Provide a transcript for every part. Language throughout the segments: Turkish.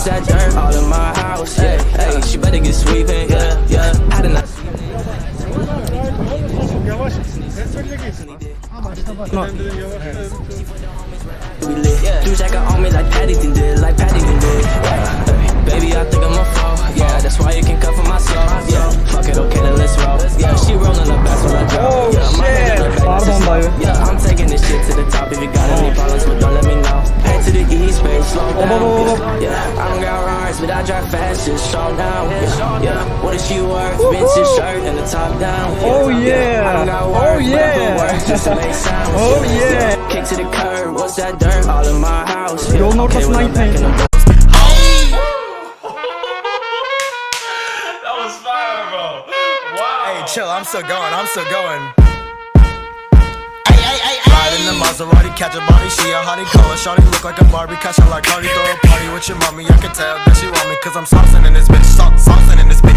what's that dirt all in my house? Yeah, hey, she better get sweeping. Yeah, yeah. Yavaş. İşte bak. Kendini yavaş. We lit. Yeah. Do check on me like Paddington did, like Paddington did. Yeah. Baby, I think I'm a foe. Yeah, that's why you can cut for my soul. Yeah, fuck it, okay, then let's roll. Yeah, she rolling the best when I drop. Oh, yeah, shit. Pardon dayı. Yeah, I'm taking this shit to the top. If you got any problems, well, don't let me know. Head to the east, babe, slow down. hop, hop, hop. Yeah, I don't got rides, but I drive fast, just slow down. Yeah, yeah. what is she worth? Vintage shirt and the top down. Oh, I yeah. don't got Oh, words, but I put yeah. words just to make sounds. Oh, yeah. Kick to the curb, what's that dirt all in my house? Yeah. Yolun Okay, ortasından when I'm back gitmeyin. in That was fire, bro. Wow. Hey, chill, I'm still going, I'm still going. The Maserati, catch a body, she a hottie, call her shawty, look like a Barbie, catch her like Cardi, throw a party with your mommy, I can tell that she want me, cause I'm saucing in this bitch, sauce, saucing in this bitch.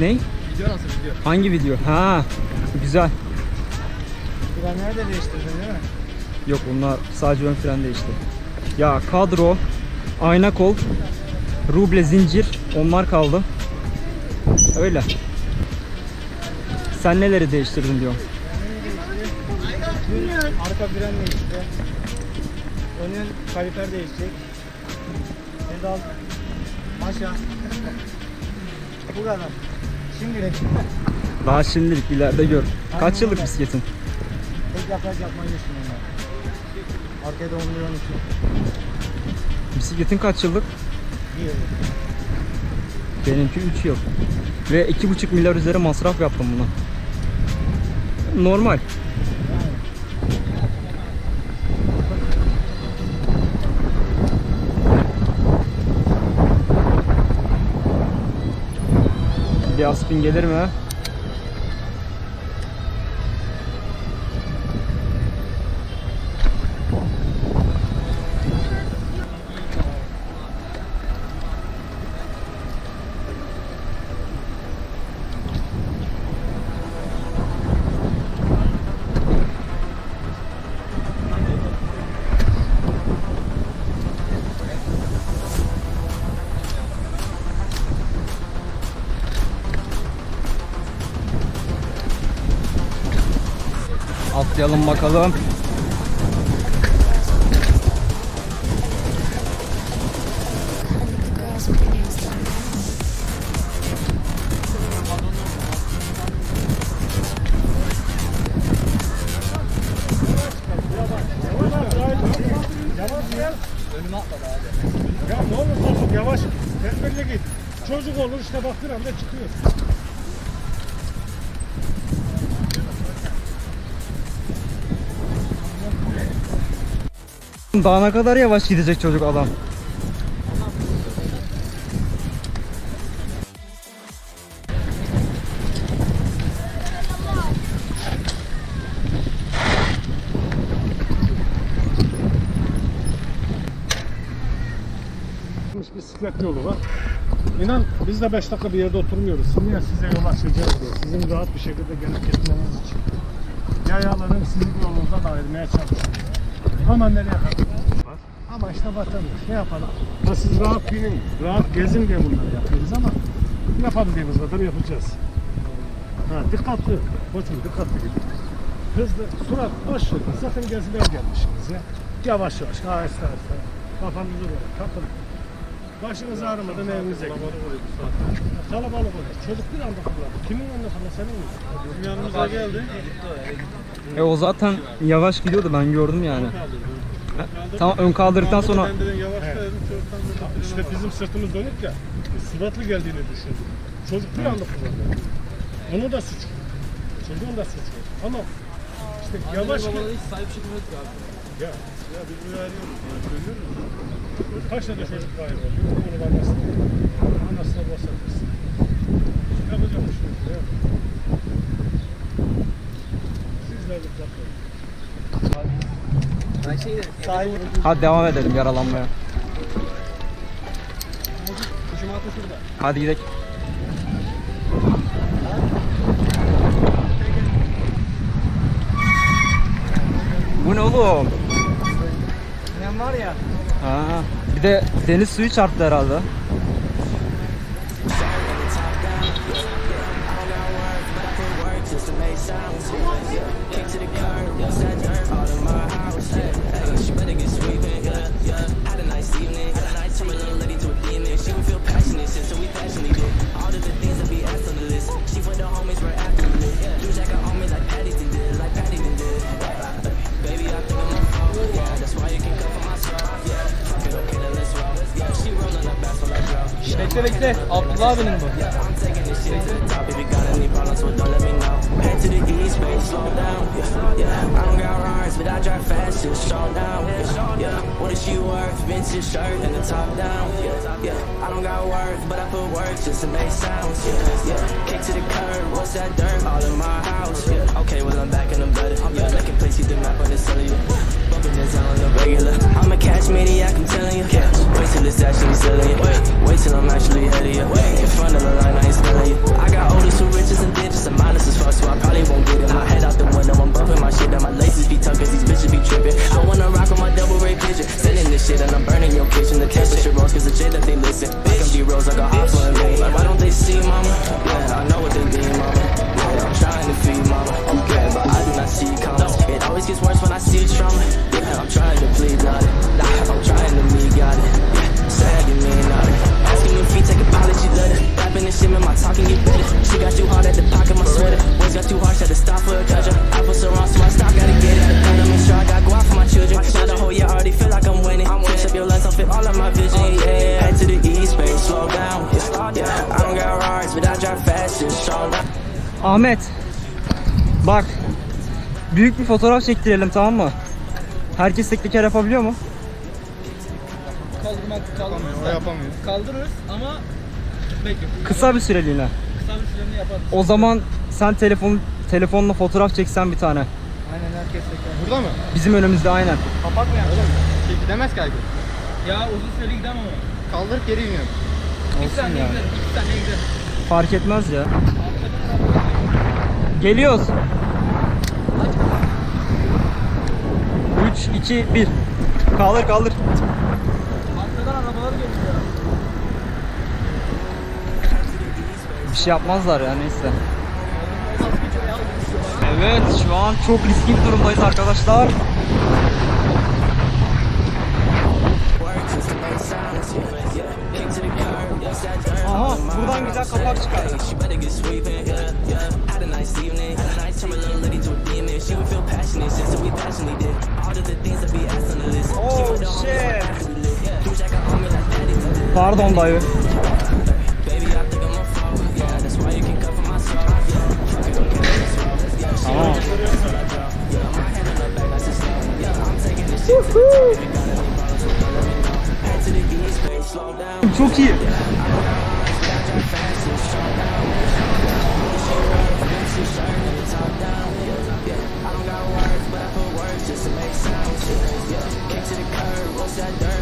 Ne? Hangi video? Ha, güzel. Ulan nerede değiştirdin değil mi? Yok bunlar sadece ön fren değişti. Ya kadro, ayna kol, ruble zincir onlar kaldı. Öyle. Sen neleri değiştirdin diyorum. Arka fren değişti. Önün kaliper değişecek. Pedal. Maşa. Bu kadar. Şimdilik Daha şimdilik ileride gör. Kaç yıllık bisikletin? tek yaprak yapmayı düşünüyorum ben. Arkaya da onluyor unutma. Bisikletin kaç yıllık? Bir yıl. Benimki 3 yıl. Ve 2,5 milyar üzeri masraf yaptım buna. Normal. Bir aspin gelir mi? Atlayalım bakalım. Önüme atladı abi. Ya ne olursa olsun yavaş. Tedbirli git. Çocuk olur işte bak bir anda çıkıyor. Daha ne kadar yavaş gidecek çocuk adam. Bisiklet yolu var. İnan biz de 5 dakika bir yerde oturmuyoruz. Niye size yol açacağız diye. Sizin rahat bir şekilde gelip gitmeniz için. Yayaların sizin yolunuza da ayırmaya çalışıyoruz. Ama nereye kadar? Ama işte vatandaş ne yapalım? Ha siz rahat binin, rahat gezin diye bunları yapıyoruz ama yapabildiğimiz kadar yapacağız. Ha, dikkatli, koçum dikkatli gidin. Hızlı, surat boş verin. Zaten geziler gelmişsiniz ya. Yavaş yavaş, aheste aheste. Kafanızı böyle takın. Başınız ağrımadan evinize gidin. Kalabalık olur. Çocuk bir anda fırladı. Kimin önüne fırladı? Senin mi? Bizim yanımıza geldi. E o zaten yavaş gidiyordu ben gördüm yani. Tamam ön kaldırdıktan sonra Ben dedim yavaş dedim çocuktan dedim. İşte bizim sırtımız dönük ya. Suratlı geldiğini düşündüm. Çocuk bir anda fırladı. Onu da suç. Çocuğun da suç. Ama işte yavaş git. hiç sahip çıkmıyor abi. Ya, ya biz uyarıyoruz. Yani söylüyoruz. Kaç tane çocuk var? Bunu anasını. Anasına basarız. için. Hadi devam edelim yaralanmaya. Hadi gidelim. Bu ne oğlum? Nem var ya. Ha. Bir de deniz suyu çarptı herhalde. All in my house. Yeah, okay, well, I'm back in the better. Yeah, making plays, see the map on the cellular. Actually ahead of you. Front of the line, I ain't smelling you. I got older, so riches and digits, and minuses fuck, so I probably won't get it. My head out the window, I'm bumping my shit, and my laces be tucked, cause these bitches be tripping. I wanna rock with my double ray pigeon. Sending this shit, and I'm burning your kitchen. The temperature rose, cause the shit that they listen. I can be rose, I got hot for a. Like, why don't they see, mama? Yeah, I know what they mean, mama. Yeah, I'm trying to feed mama. Yeah, but I do not see commas. It always gets worse when I see trauma. Ahmet. Bak. Büyük bir fotoğraf çektirelim tamam mı? Herkes tek teker yapabiliyor mu? Kaldırmak kaldırırız. O yapamıyor. Kaldırırız ama bekle. Kısa bir süreliğine. Kısa bir süreliğine yaparız. O zaman sen telefon telefonla fotoğraf çeksen bir tane. Aynen herkes bekler. Burada mı? Bizim önümüzde aynen. Kapatmayan. Şey gidemez ki Aygül. Ya uzun süreli gidemem ama. Kaldırıp geri iniyorum. Bir Olsun saniye ya. gider. İki saniye gider. Fark etmez ya. Geliyoruz. 3 2 1. Kaldır kaldır. Arkadan arabalar geliyor. Bir şey yapmazlar ya neyse. Evet şu an çok riskli bir durumdayız arkadaşlar. Aha buradan güzel kapak çıkar. Nice evening, nice time, a little lady to a demon. She would feel passionate, shit, so we passionately did. All of the things that we asked on the list. Oh shit. on the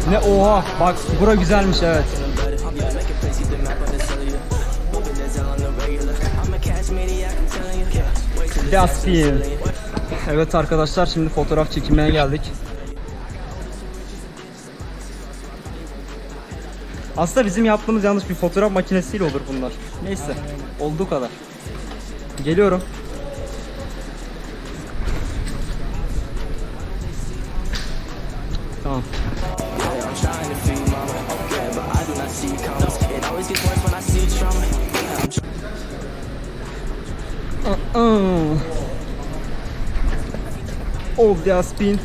Ne oha bak bura güzelmiş evet. Gaspin. Evet arkadaşlar şimdi fotoğraf çekimine geldik. Aslında bizim yaptığımız yanlış bir fotoğraf makinesiyle olur bunlar. Neyse olduğu kadar. Geliyorum. Uh-uh. Oh the spin.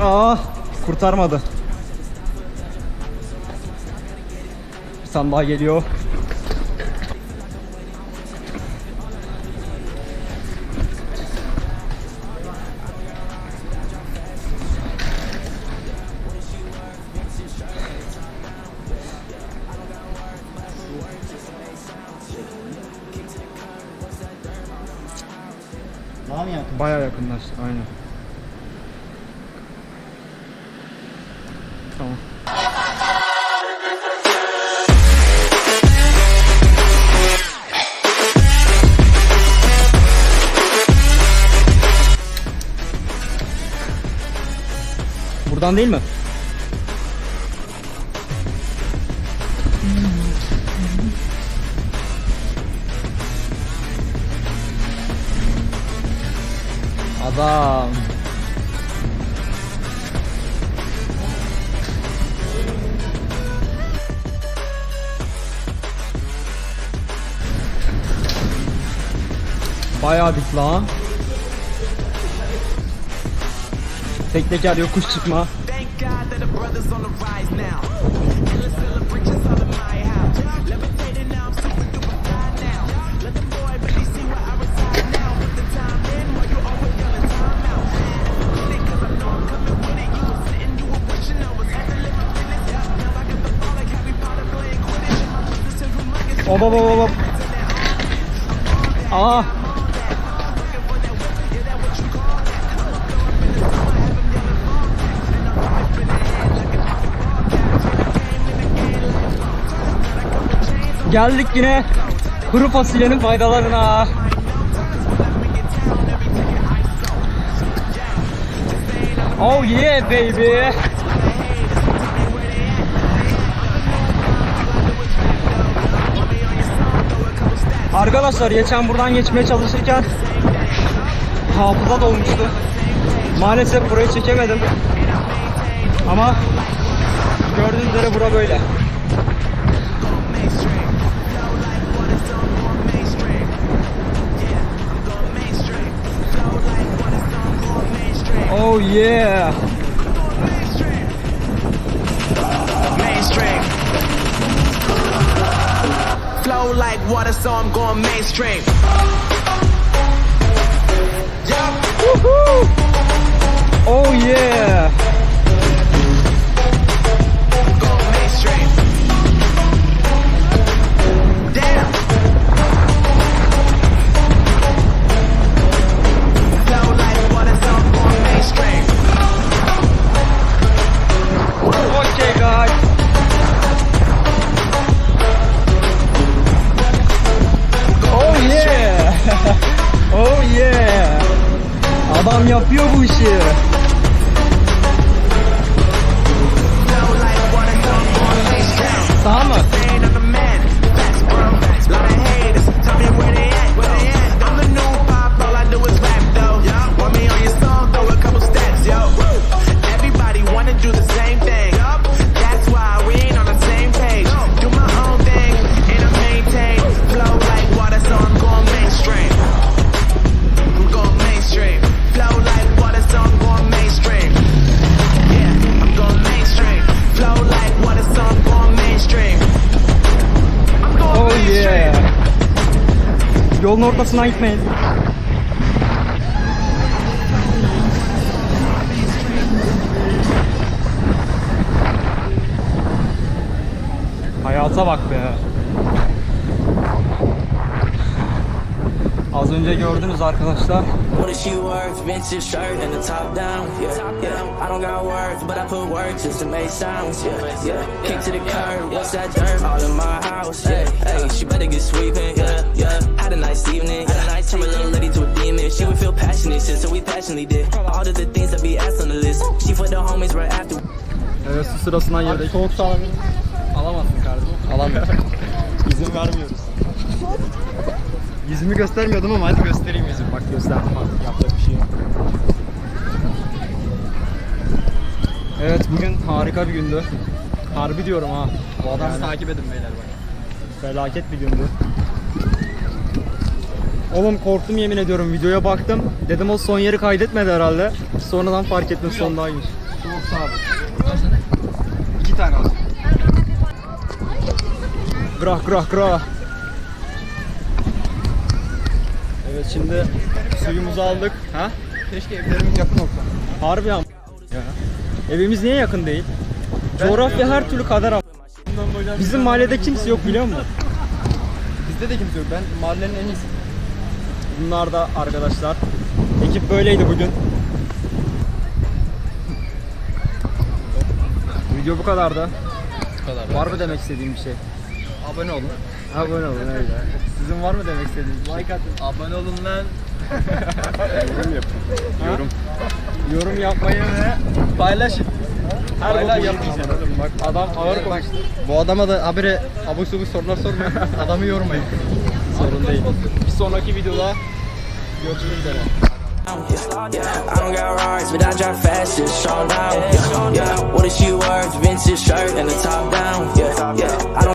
Aa, kurtarmadı. Bir daha geliyor. Baya yakınlaştık aynen. Tamam. Buradan değil mi? Adam. Bayağı dik la. Tek teker yokuş çıkma. Hop hop hop hop. Aa. Geldik yine kuru fasulyenin faydalarına. Oh yeah baby. Arkadaşlar geçen buradan geçmeye çalışırken hafıza dolmuştu. Maalesef burayı çekemedim. Ama gördüğünüz üzere bura böyle. Oh yeah. Like water, so I'm going mainstream. Yeah. Oh yeah. Adam yapıyor bu işi. Ortasına gitmeyin. Hayata bak be. Az önce gördünüz arkadaşlar. Evet su sırasına girdik. Soğuk sağlamıyor. Alamazsın kardeşim. Alamıyorum. İzin vermiyoruz. Yüzümü göstermiyordum ama hadi göstereyim yüzümü. Bak gösterdim artık yapacak bir şey yok. Evet bugün harika bir gündü. Harbi diyorum ha. Bu adamı takip edin beyler bak. Felaket bir gündü. Oğlum korktum yemin ediyorum videoya baktım. Dedim o son yeri kaydetmedi herhalde. Sonradan fark ettim sondaymış. Çok sağ ol. İki tane olsun. Grah grah grah. Evet şimdi suyumuzu aldık. Ha? Keşke evlerimiz yakın olsa. Harbi ama. Evimiz niye yakın değil? Coğrafya her türlü kader ama. Bizim mahallede kimse yok biliyor musun? Bizde de kimse yok. Ben mahallenin en iyisi. Bunlar da arkadaşlar. Ekip böyleydi bugün. Video bu kadardı. Bu kadar. Var mı demek istediğim bir şey? Abone olun. Abone olun öyle. Sizin var mı demek istediğiniz şey? Like atın. Abone olun lan. Yorum yapın. Yorum. Yorum yapmayı ve Paylaşın. Her boku yapmayacağım. Bak adam ağır konuştu. Bu adama da habire abuk subuk sorular sormayın. Adamı yormayın. Sorun değil. Bir sonraki videoda görüşmek üzere. Yeah, yeah. I don't got rides, but I drive fast, just shown down. Yeah, yeah. What is she worth? Vintage shirt and the top down. Yeah, yeah. I don't